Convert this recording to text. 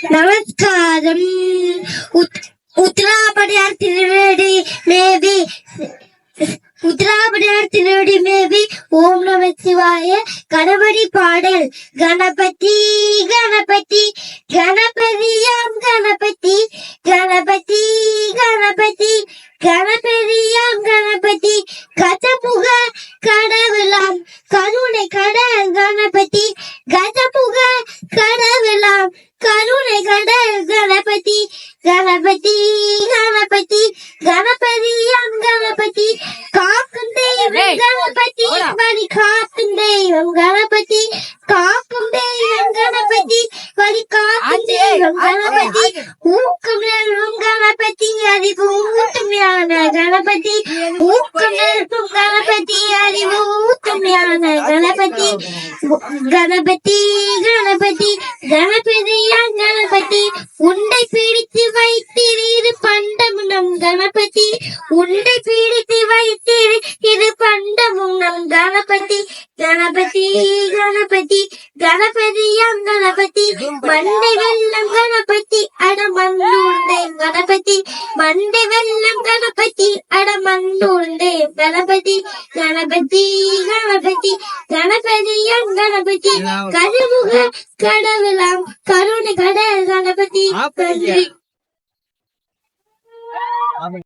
நமஸ்காரம். உத்- உத்ராபடியார் திருவேடி மேவி உத்ராபடியார் திருவடி மேபி ஓம் நம சிவாய. கணபதி பாடல் கணபதி கணபதி கணபதியாம் கணபதி கணபதி கணபதி கணபதியாம் கணபதி கஜமுக கடவுளாம் கருணை கட கணபதி கஜமுக கடவுளாம். கருணை கடல் கணபதி கணபதி கணபதி கணபதியாம் கணபதி காக்கும் தெய்வம் கணபதி வழி காக்கும் தெய்வம் கணபதி காக்கும் தெய்வம் கணபதி வழி காக்கும் தெய்வம் கணபதி ஊக்கம் நல்கும் கணபதி அறிவு ஊட்டுமையான கணபதி ஊக்கம் நல்கும் கணபதி அறிவு ஊட்டுமையான கணபதி கணபதி கணபதி கணபதியா கணபதி உண்டை பிடித்து வைத்திரு இது பண்டமும் நம் கணபதி உண்டை பிடித்து வைத்திரு இது பண்டமும் நம் கணபதி கணபதி கணபதி கணபதியா கணபதி மண்டை வெள்ளம் கணபதி அட மண்ணு உண்டை கணபதி மண்டை வெள்ளம் கணபதி அடமந்தூண்டே கணபதி கணபதி கணபதி கணபதியாம் கணபதி கருமுக கடவுளாம். கருணை கடல் கணபதி